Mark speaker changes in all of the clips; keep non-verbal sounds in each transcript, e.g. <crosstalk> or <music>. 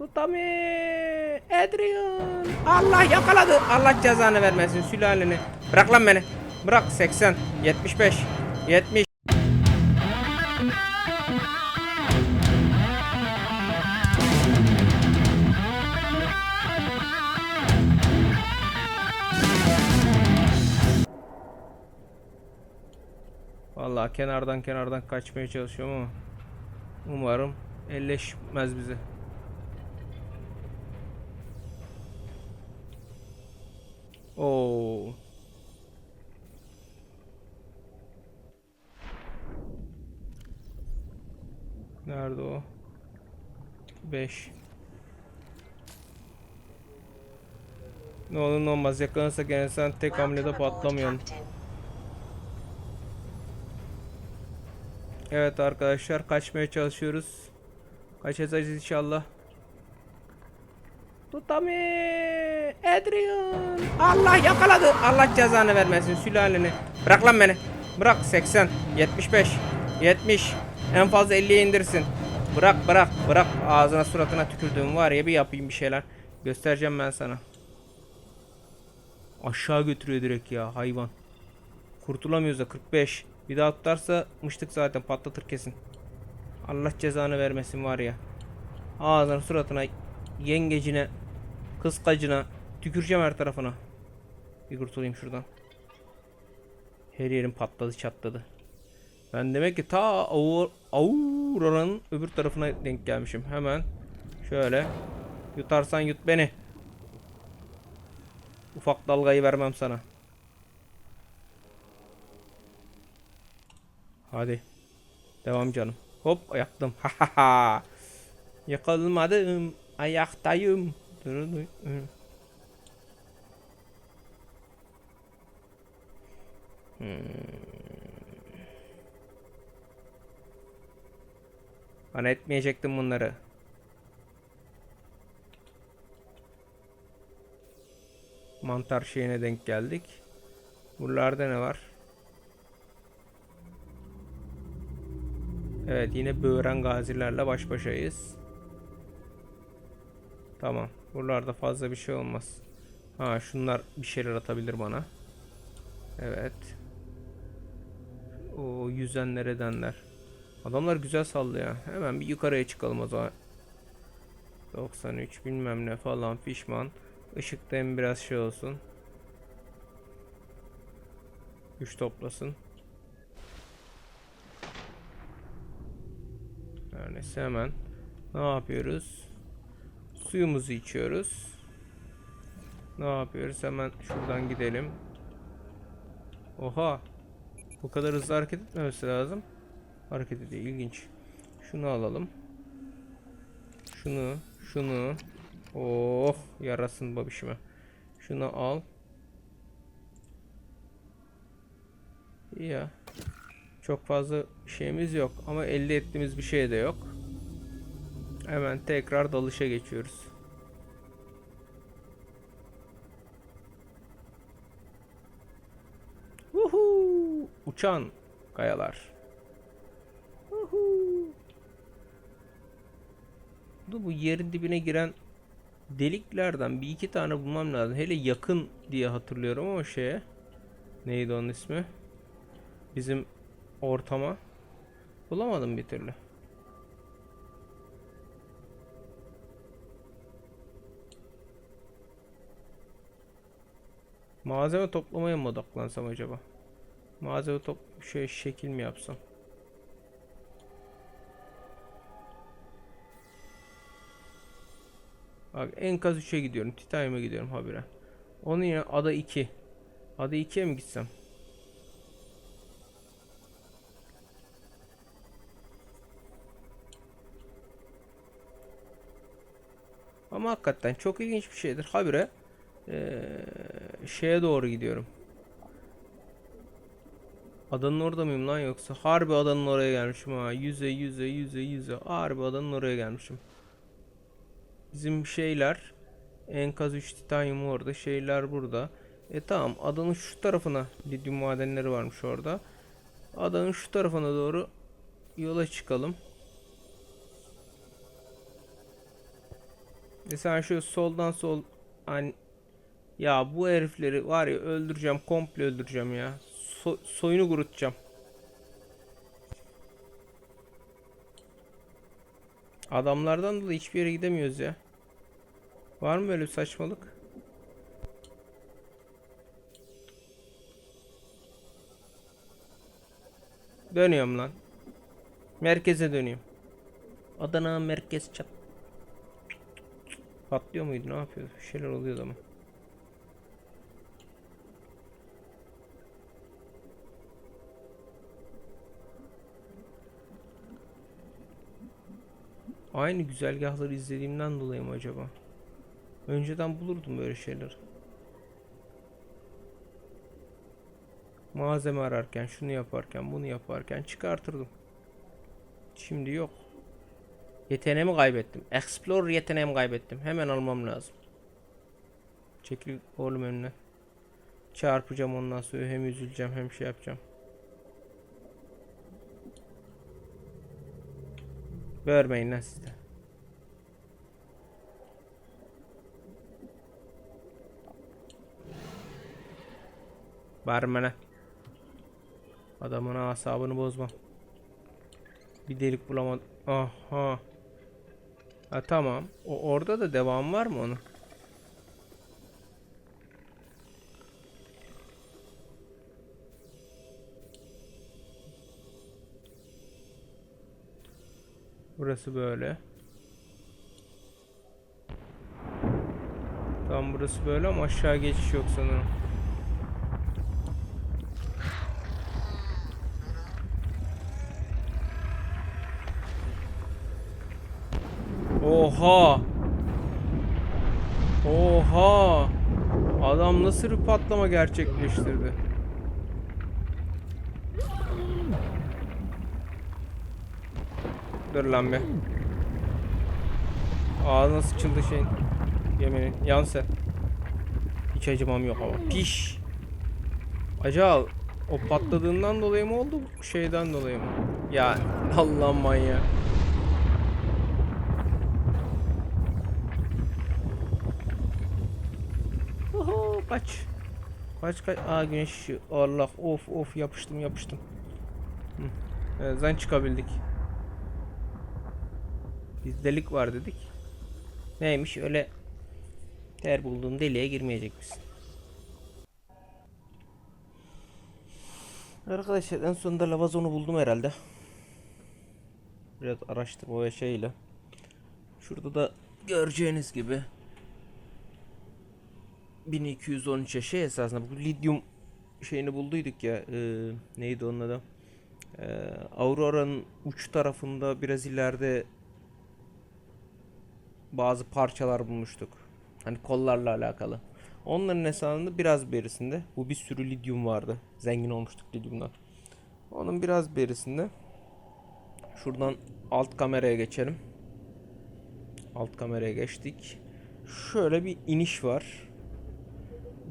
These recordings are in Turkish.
Speaker 1: Tutami. Adrian. Allah yakaladı. Allah cezanı vermesin sülaleni. Bırak lan beni. Bırak 80. 75. 70. Vallahi kenardan kenardan kaçmaya çalışıyorum ama umarım elleşmez bize. Oo. Nerede o? 5. Ne olur ne olmaz yakalanırsa gene sen tek hamlede patlamıyorsun. Evet arkadaşlar kaçmaya çalışıyoruz. Kaçacağız inşallah. Tutami. Adrian. Allah yakaladı. Allah cezanı vermesin sülaleni. Bırak lan beni. Bırak 80. 75. 70. En fazla 50'ye indirsin. Bırak bırak bırak. Ağzına suratına tükürdüğüm var ya bir yapayım bir şeyler. Göstereceğim ben sana. Aşağı götürüyor direkt ya hayvan. Kurtulamıyoruz da 45. Bir daha tutarsa mıştık zaten patlatır kesin. Allah cezanı vermesin var ya. Ağzına suratına yengecine kıskacına tüküreceğim her tarafına. Bir kurtulayım şuradan. Her yerim patladı çatladı. Ben demek ki ta Aur- Aurora'nın öbür tarafına denk gelmişim. Hemen şöyle yutarsan yut beni. Ufak dalgayı vermem sana. Hadi. Devam canım. Hop ayaktım. Ha. Yakılmadım. Ayaktayım. Hmm. Bana etmeyecektim bunları. Mantar şeyine denk geldik. Buralarda ne var? Evet yine böğren gazilerle baş başayız. Tamam. Buralarda fazla bir şey olmaz. Ha şunlar bir şeyler atabilir bana. Evet. O yüzenler edenler. Adamlar güzel sallıyor. Hemen bir yukarıya çıkalım o zaman. 93 bilmem ne falan pişman. Işıkta hem biraz şey olsun. Güç toplasın. Her neyse hemen ne yapıyoruz? Suyumuzu içiyoruz. Ne yapıyoruz? Hemen şuradan gidelim. Oha. Bu kadar hızlı hareket etmemesi lazım. Hareket ediyor. ilginç. Şunu alalım. Şunu, şunu. Oh, yarasın babişime. Şunu al. Ya. Çok fazla şeyimiz yok ama elde ettiğimiz bir şey de yok. Hemen tekrar dalışa geçiyoruz. Uhu! Uçan kayalar. Uhu! Bu yerin dibine giren deliklerden bir iki tane bulmam lazım. Hele yakın diye hatırlıyorum ama şeye. Neydi onun ismi? Bizim ortama. Bulamadım bir türlü. Malzeme toplamaya mı odaklansam acaba? Malzeme top şöyle şekil mi yapsam? Bak enkaz 3'e gidiyorum. Titanium'a gidiyorum habire. Onun yerine ada 2. Ada 2'ye mi gitsem? Ama hakikaten çok ilginç bir şeydir. Habire eee, şeye doğru gidiyorum. Adanın orada mıyım lan yoksa? Harbi adanın oraya gelmişim ha. Yüze yüze yüze yüze. Harbi adanın oraya gelmişim. Bizim şeyler enkaz 3 titanyum orada. Şeyler burada. E tamam adanın şu tarafına lityum madenleri varmış orada. Adanın şu tarafına doğru yola çıkalım. E sen şu soldan sol hani ya bu herifleri var ya öldüreceğim komple öldüreceğim ya. So- soyunu kurutacağım. Adamlardan dolayı hiçbir yere gidemiyoruz ya. Var mı böyle bir saçmalık? Dönüyorum lan. Merkeze dönüyorum. Adana merkez çat. Patlıyor muydu? Ne yapıyordu? Bir şeyler oluyordu ama. Aynı güzergahları izlediğimden dolayı mı acaba? Önceden bulurdum böyle şeyleri. Malzeme ararken, şunu yaparken, bunu yaparken çıkartırdım. Şimdi yok. Yeteneğimi kaybettim. Explore yeteneğimi kaybettim. Hemen almam lazım. Çekil oğlum önüne. Çarpacağım ondan sonra hem üzüleceğim hem şey yapacağım. Vermeyin lan siz de. Verme lan. Adamın asabını bozma. Bir delik bulamadım. Aha. Ha tamam. O orada da devam var mı onun? Burası böyle. Tamam burası böyle ama aşağı geçiş yok sanırım. Oha! Oha! Adam nasıl bir patlama gerçekleştirdi? Dur lan be. Ağzına sıçıldı şeyin. Yemenin. Yan sen. Hiç acımam yok ama. Piş. Acaba o patladığından dolayı mı oldu? Şeyden dolayı mı? Ya Allah manyağı. Oho, kaç. Kaç kaç. Aa güneş. Allah of of yapıştım yapıştım. Hı. Evet, çıkabildik. Biz delik var dedik. Neymiş öyle her bulduğun deliğe girmeyecek misin? Arkadaşlar en sonunda lavazonu buldum herhalde. Biraz araştırma ve şeyle. Şurada da göreceğiniz gibi 1213'e şey esasında bu lityum şeyini bulduyduk ya e, neydi onun adı e, Aurora'nın uç tarafında biraz ileride bazı parçalar bulmuştuk. Hani kollarla alakalı. Onların esasında biraz berisinde bu bir sürü lityum vardı. Zengin olmuştuk lityumdan onun biraz berisinde şuradan alt kameraya geçelim. Alt kameraya geçtik. Şöyle bir iniş var.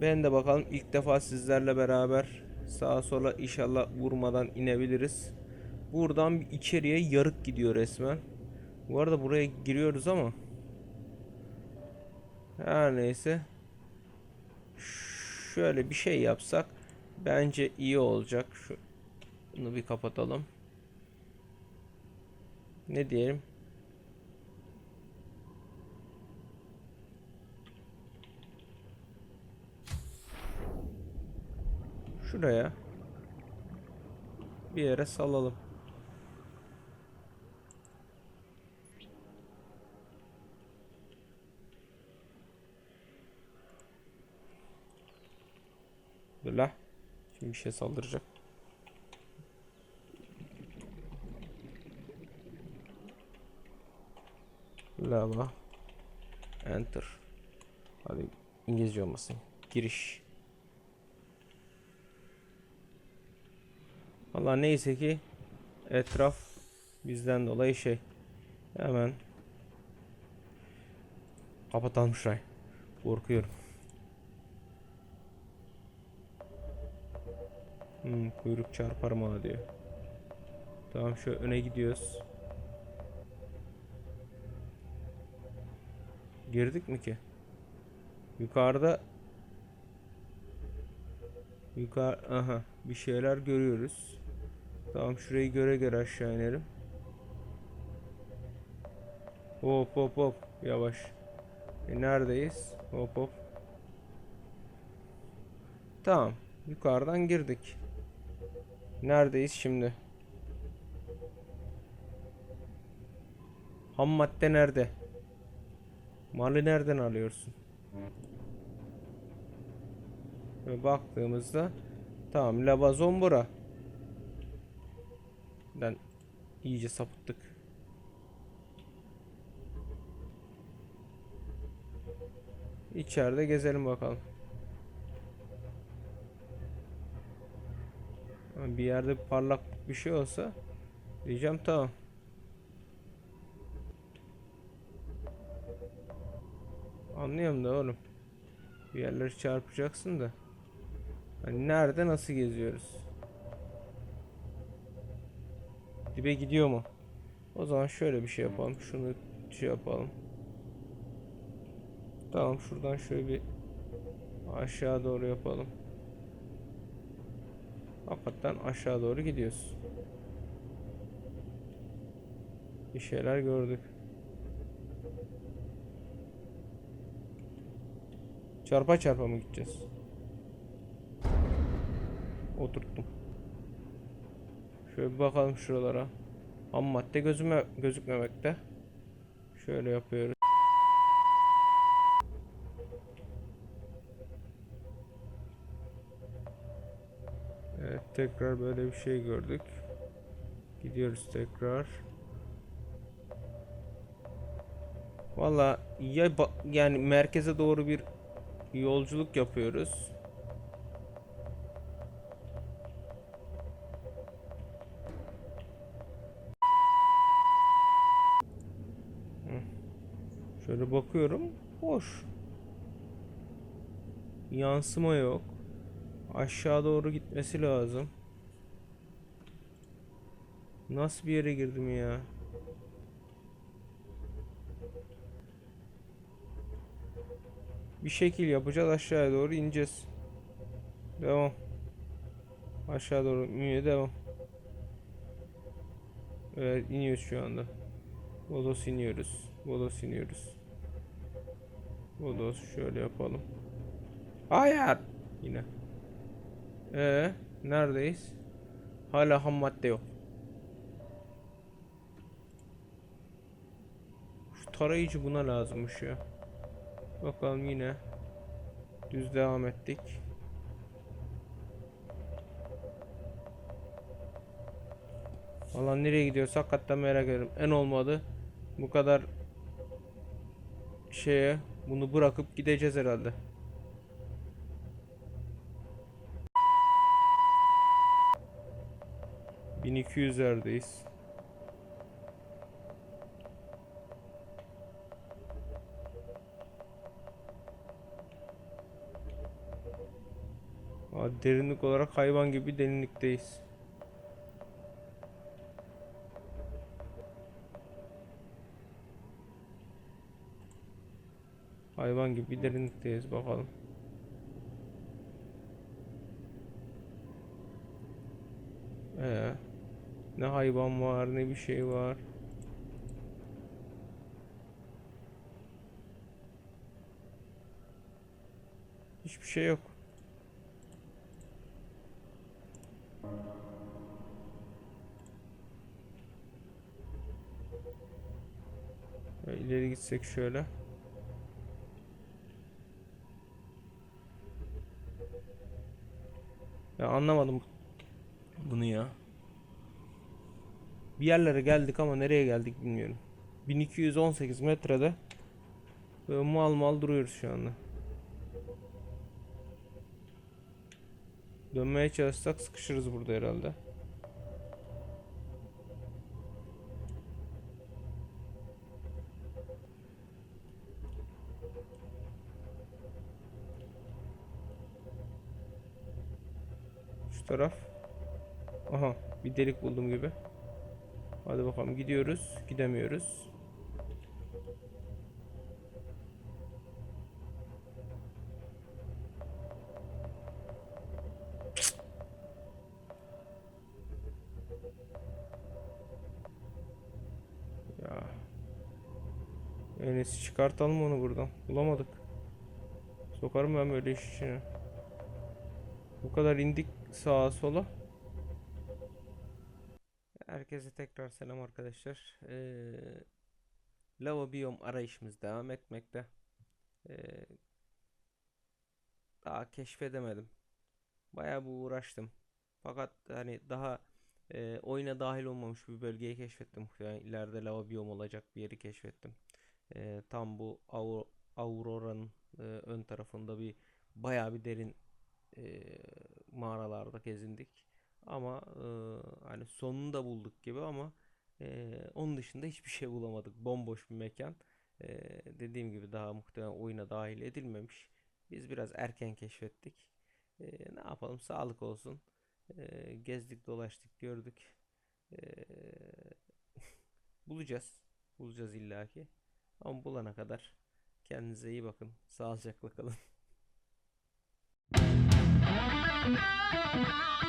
Speaker 1: Ben de bakalım ilk defa sizlerle beraber sağa sola inşallah vurmadan inebiliriz. Buradan içeriye yarık gidiyor resmen. Bu arada buraya giriyoruz ama her neyse şöyle bir şey yapsak bence iyi olacak. Şu bunu bir kapatalım. Ne diyelim? Şuraya bir yere salalım. La. Şimdi bir şey saldıracak. Lava. Enter. Hadi İngilizce olmasın. Giriş. Allah neyse ki etraf bizden dolayı şey. Hemen kapatalım şurayı. Korkuyorum. Hmm, kuyruk çarpar mı diyor. Tamam şu öne gidiyoruz. Girdik mi ki? Yukarıda Yukarı aha bir şeyler görüyoruz. Tamam şurayı göre göre aşağı inelim. Hop hop hop yavaş. E, neredeyiz? Hop hop. Tamam. Yukarıdan girdik. Neredeyiz şimdi? Ham madde nerede? Malı nereden alıyorsun? Ve baktığımızda tamam Labazon bura. Ben iyice sapıttık. İçeride gezelim bakalım. Bir yerde parlak bir şey olsa diyeceğim tamam. Anlıyorum da oğlum. Bir yerleri çarpacaksın da. Hani nerede nasıl geziyoruz? Dibe gidiyor mu? O zaman şöyle bir şey yapalım. Şunu şey yapalım. Tamam şuradan şöyle bir aşağı doğru yapalım. Hakikaten aşağı doğru gidiyoruz. Bir şeyler gördük. Çarpa çarpa mı gideceğiz? Oturttum. Şöyle bir bakalım şuralara. Ham madde gözüme gözükmemekte. Şöyle yapıyoruz. Evet tekrar böyle bir şey gördük. Gidiyoruz tekrar. Valla ya yani merkeze doğru bir yolculuk yapıyoruz. Şöyle bakıyorum. Boş. Yansıma yok. Aşağı doğru gitmesi lazım. Nasıl bir yere girdim ya? Bir şekil yapacağız aşağıya doğru ineceğiz. Devam. Aşağı doğru inmeye devam. Evet iniyoruz şu anda. Bodos iniyoruz. Bodos iniyoruz. Bodos şöyle yapalım. Hayır. Yine. Ee, neredeyiz? Hala ham madde yok. Şu tarayıcı buna lazımmış ya. Bakalım yine. Düz devam ettik. Valla nereye gidiyoruz hakikaten merak ediyorum. En olmadı bu kadar şeye bunu bırakıp gideceğiz herhalde. Bin iki yüzlerdeyiz. Aa, derinlik olarak hayvan gibi derinlikteyiz. Hayvan gibi derinlikteyiz bakalım. Ee, ne hayvan var ne bir şey var. Hiçbir şey yok. İleri gitsek şöyle. Ya anlamadım bunu ya. Bir yerlere geldik ama nereye geldik bilmiyorum. 1218 metrede böyle mal mal duruyoruz şu anda. Dönmeye çalışsak sıkışırız burada herhalde. Şu taraf. Aha bir delik buldum gibi. Hadi bakalım gidiyoruz. Gidemiyoruz. Ya. Enes'i çıkartalım onu buradan. Bulamadık. Sokarım ben böyle iş içine. Bu kadar indik sağa sola. Herkese tekrar selam arkadaşlar. Ee, lava biyom arayışımız devam etmekte. Ee, daha keşfedemedim. Bayağı bir uğraştım. Fakat hani daha e, oyuna dahil olmamış bir bölgeyi keşfettim. Yani ileride lava biyom olacak bir yeri keşfettim. Ee, tam bu Aur- Aurora'nın e, ön tarafında bir bayağı bir derin e, mağaralarda gezindik. Ama e, hani sonunu da bulduk gibi ama e, onun dışında hiçbir şey bulamadık. Bomboş bir mekan. E, dediğim gibi daha muhtemelen oyuna dahil edilmemiş. Biz biraz erken keşfettik. E, ne yapalım sağlık olsun. E, gezdik dolaştık gördük. E, <laughs> bulacağız. Bulacağız illaki. Ama bulana kadar kendinize iyi bakın. Sağlıcakla kalın. <laughs>